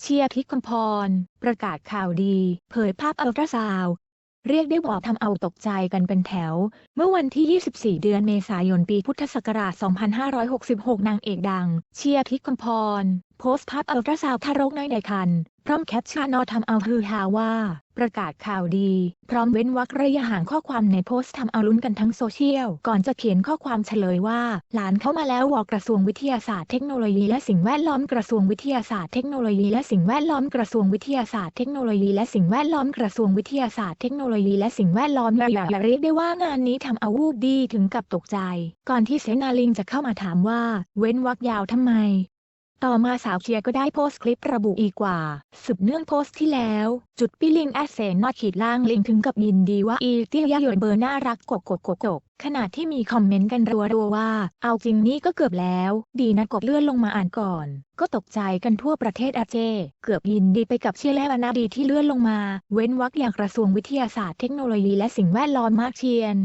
เชียร์พิคคำพร ประกาศข่าวดี เผยภาพอัลตราซาว เรียกได้ว่าทำเอาตกใจกันเป็นแถว เมื่อวันที่ 24 เดือนเมษายนปีพุทธศักราช 2566 นางเอกดัง เชียร์พิคคำพร โพสต์ภาพอัลตราซาวทารกน้อยในครรภ์พร้อมแคปชั่นนอทำเอาฮือฮาว่า ประกาศข่าวดี พร้อมเว้นวรรคระยะห่างข้อความในโพสต์ทำเอาลุ้นกันทั้งโซเชียล ก่อนจะเขียนข้อความเฉลยว่า หลานเข้ามาแล้ววอกระทรวงวิทยาศาสตร์เทคโนโลยีและสิ่งแวดล้อมกระทรวงวิทยาศาสตร์เทคโนโลยีและสิ่งแวดล้อมกระทรวงวิทยาศาสตร์เทคโนโลยีและสิ่งแวดล้อมกระทรวงวิทยาศาสตร์เทคโนโลยีและสิ่งแวดล้อมอย่าเรียกได้ว่างานนี้ทำเอาวูบดีถึงกับตกใจ ก่อนที่เสนาลิงจะเข้ามาถามว่า เว้นวรรคยาวทำไม ต่อมาสาวเชียร์ก็ได้โพสต์คลิประบุอีกว่า สืบเนื่องโพสต์ที่แล้ว จุดปีลิงแอดเซนนอตขีดล่างลิงถึงกับยินดีว่าอีเตี้ยยะหยวนเบอร์น่ารักกบกบกบกขณะที่มีคอมเมนต์กันรัวๆว่า เอาจริงนี่ก็เกือบแล้ว ดีนะกดเลื่อนลงมาอ่านก่อน ก็ตกใจกันทั่วประเทศอาเจ เกือบยินดีไปกับเชียร์และอนาดีที่เลื่อนลงมา เว้นวรรคอย่างกระทรวงวิทยาศาสตร์เทคโนโลยีและสิ่งแวดล้อมมากเชียน